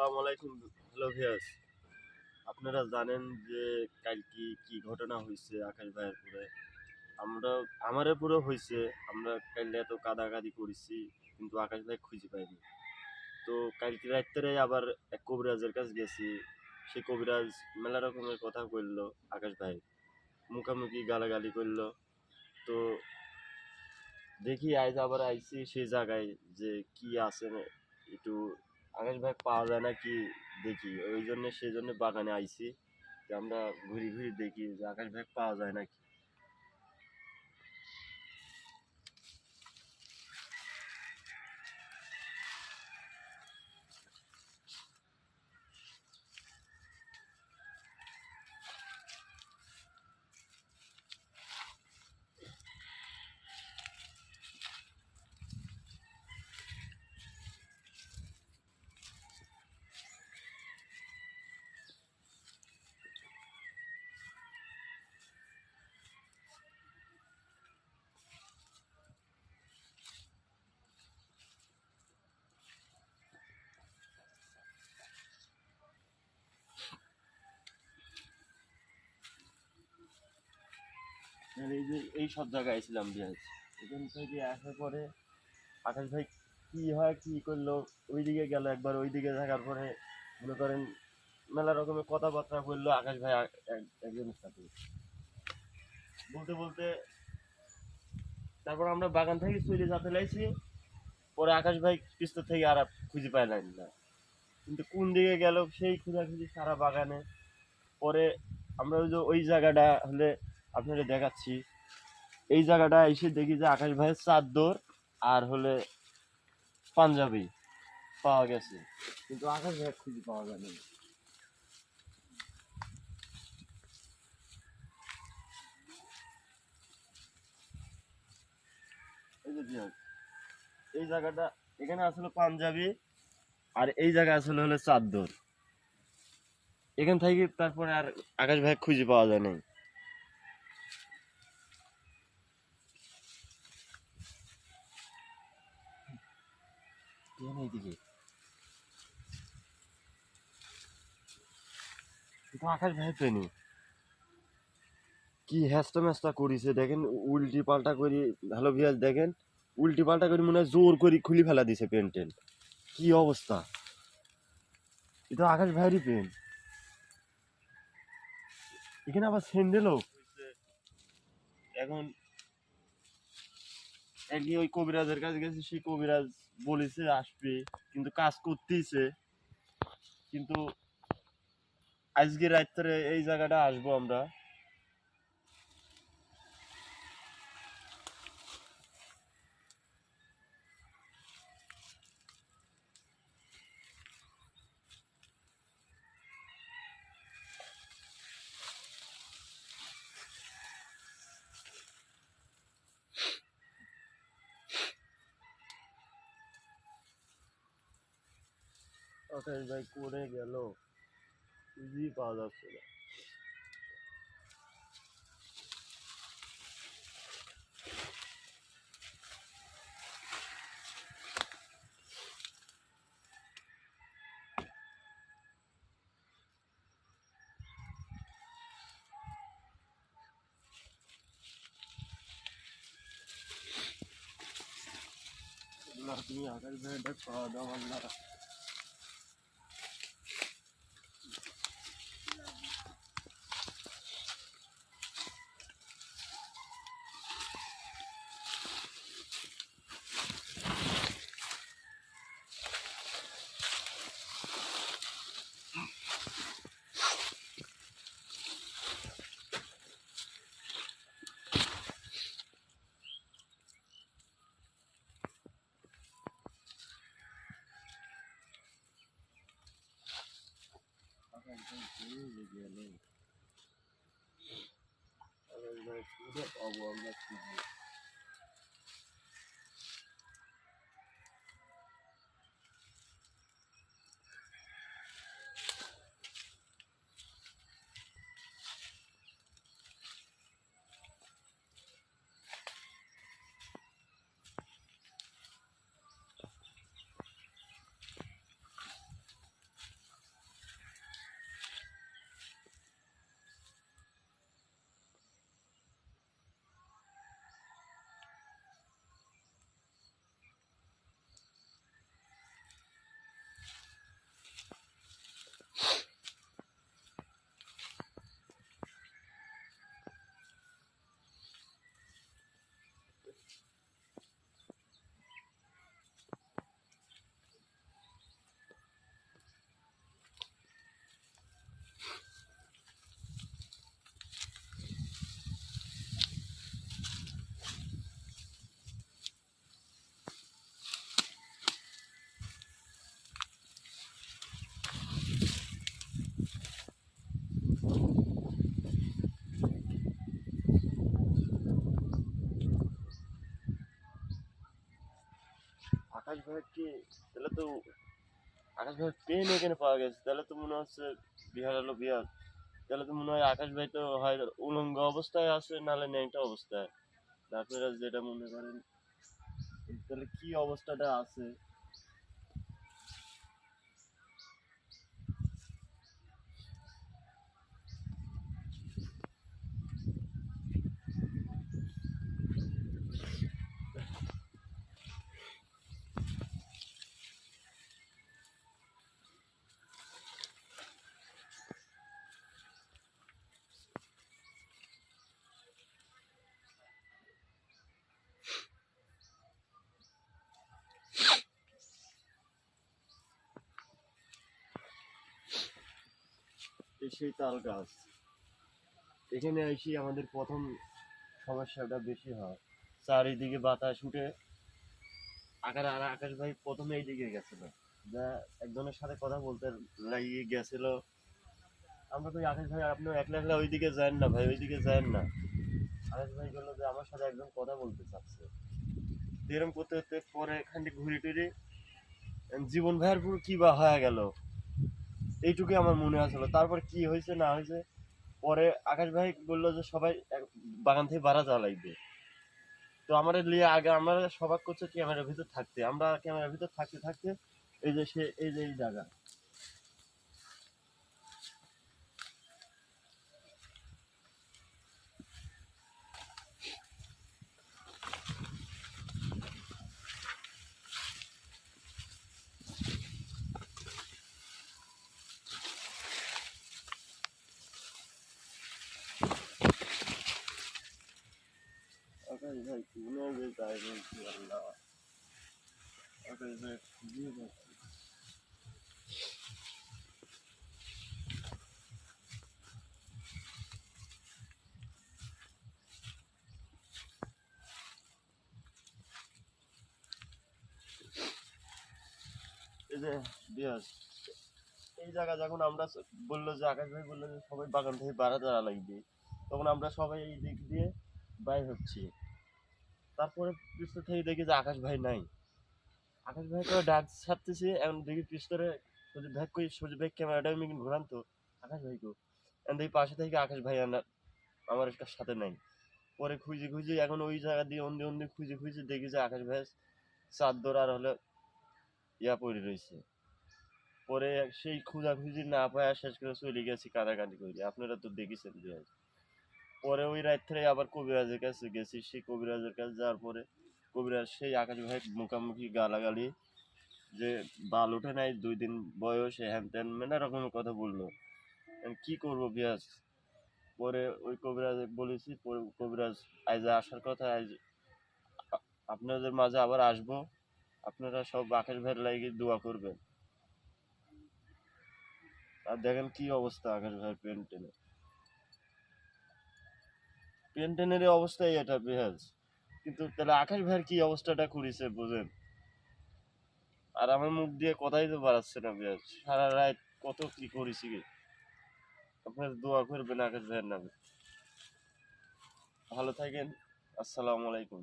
আসসালামু আলাইকুম, হ্যালো ভিয়াস আপনারা জানেন যে কালকে কি কি ঘটনা হয়েছে আকাশ ভাইয়ের পুরে আমরা, আমারে পুরো হয়েছে, আমরা কাল এত কাদাকাদি করেছি, কিন্তু আকাশ ভাই খুঁজে পাইনি। তো কালকে রাত্রে আবার এক কবিরাজের কাছে গেছি সেই কবিরাজ মেলা রকমের কথা কইলো আকাশ ভাই, মুখামুখি গালাগালি করল তো দেখি আজ আবার আইছি সেই জায়গায় যে কি আছে একটু আকাশ ভাই পাওয়া যায় না কি দেখি, ওই জন্য সেই জন্য বাগানে আইছি যে আমরা ঘুরি ঘুরি দেখি যে আকাশ ভাই পাওয়া যায় নাকি। এই যে, এই সব জায়গায় আইছিলাম বিয়াজ এখান থেকে আসার পরে আকাশ ভাই কি হয়, কি করল, ওইদিকে গেল একবার, ওইদিকে থাকার পরে মনে করেন মেলা রকমের কথাবার্তা বলল আকাশ ভাই একজনের সাথে। বলতে বলতে তারপর আমরা বাগান থেকে চলে যেতে লাইছি পরে আকাশ ভাই পিস্তর থেকে আর খুঁজে পাইলাম না। কিন্তু কোন দিকে গেল সেই খোঁজাখুঁজি সারা বাগানে। পরে আমরা ওই যে, ওই জায়গাটা হলে আপনাদের দেখাচ্ছি। এই জায়গাটা এসে দেখি যে আকাশ ভাইয়ের চাদর আর হলে পাঞ্জাবি পাওয়া গেছে। কিন্তু আকাশ ভাই খুঁজে পাওয়া যায়নি এই যে এই জায়গাটা এখানে আসলে পাঞ্জাবি আর এই জায়গা আসলে হলে চাদর এখান থেকে তারপরে আর আকাশ ভাই খুঁজে পাওয়া যায় নাই। এইদিকে। কিন্তু আকাশ ভাই কি করিছে, দেখেন, উল্টি পাল্টা করি দেখেন, উল্টি পাল্টা করে মনে হয় জোর করে খুলি ফেলা দিছে কি অবস্থা? এটা আকাশ ভাইয়েরই পেন এখানে আবার স্যান্ডেলও এখন ওই কবিরাজের কাছে গেছে, সেই কবিরাজ বলেছে আসবে কিন্তু কাজ করতেইছে। কিন্তু আজকে রাত্রে এই জায়গাটা আসব আমরা। আকাশ ভাই করে গেল খুঁজেই পাওয়া যাচ্ছে না আল্লাহ তুমি আকাশ if you look, I will let. আকাশ ভাই কি তাহলে তো আকাশ ভাই পেন এখানে পাওয়া গেছে? তাহলে তো মনে হচ্ছে বিহার হলো বিহার। তাহলে তো মনে হয় আকাশ ভাই তো হয় উলঙ্গ অবস্থায় আছে নাহলে ন্যাংটা অবস্থায়। আপনারা যেটা মনে করেন, তাহলে কি অবস্থাটা আছে? সেই তাল গাছ। এখানে এসে আমাদের প্রথম সমস্যাটা বেশি হয়। চারিদিকে বাতাস উঠে আকার আর আকাশ ভাই প্রথমে এই দিকে গেছিল। যা একজনের সাথে কথা বলতে লাগিয়ে গেছিল। আমরা তো আকাশ ভাই আপনি একলা একলা ওইদিকে যান না ভাই, ওইদিকে যান না। আকাশ ভাই বলল যে, আমার সাথে একজন কথা বলতে চাচ্ছে। এরকম করতে করতে পরে এখান ঘুরে টুরে, জীবন ভাইয়ের পুরো কি বা হয়ে গেল। এইটুকুই আমার মনে আসলো। তারপর কি হয়েছে, না হয়েছে, পরে আকাশ ভাই বলল যে সবাই বাগান থেকে বাড়া যাওয়া লাগবে। তো আমাদের নিয়ে আগে আমরা সবাক করছে ক্যামেরার ভিতর থাকতে। আমরা ক্যামেরার ভিতর থাকতে থাকতে এই যে সে, এই যে এই জায়গা। খুঁজে পাচ্ছি না। এই যে এই জায়গা যখন আমরা বলল যে, আকাশ ভাই বলল যে, সবাই বাগান থেকে বাড়া দাঁড়া লাগবে, তখন আমরা সবাই এই দিক দিয়ে বাইর হচ্ছি তারপরে পিস্তর থেকে দেখি যে আকাশ ভাই নাই। আকাশ ভাই তো ডাক ছাড়তেছি, এখন দেখি পিস্তরে সজিব ভাই কই সজিব ভাই ক্যামেরাটা আমি ঘুরান তো। আকাশ ভাই কো এখন দেখি পাশে থেকে আকাশ ভাই আনা আমার সাথে নাই। পরে খুঁজে খুঁজে এখন ওই জায়গা দিয়ে অন্দি অন্দি খুঁজে খুঁজে দেখি যে আকাশ ভাই চাদর আর হলে ইয়া পড়ে রয়েছে। পরে সেই খুঁজাখুঁজি না পায় শেষ করে চলে গেছি কাঁদাকাটি করে আপনারা তো দেখেছেন বিয়াজ পরে ওই রাত থেকে আবার কবিরাজের কাছে গেছি। সেই কবিরাজের কাছে যাওয়ার পরে কবিরাজ সেই আকাশ ভাই মুখামুখি গালাগালি যে, বাল ওঠে নাই, দুই দিন বয়স, হ্যান ত্যান মেনা রকমের কথা বলল। কি করব বিয়াজ পরে ওই কবিরাজ বলেছি, পরে কবিরাজ আজ আসার কথা, আজ আপনাদের মাঝে আবার আসব। আপনারা সব আকাশ ভাইয়ের লাগে দোয়া করবেন। আর দেখেন কি অবস্থা আকাশ ভাই পেন্টেনের পেন্টেনের অবস্থাই এটা বেহাজ। কিন্তু তাহলে আকাশ ভাইয়ের কি অবস্থাটা করেছে বোঝেন? আর আমার মুখ দিয়ে কথাই তো বাড়াচ্ছে না বেহাজ। সারা রাত কত কি করেছি আপনার দোয়া করবেন আকাশ ভাইয়ের নামে। ভালো থাকেন। আসসালামু আলাইকুম।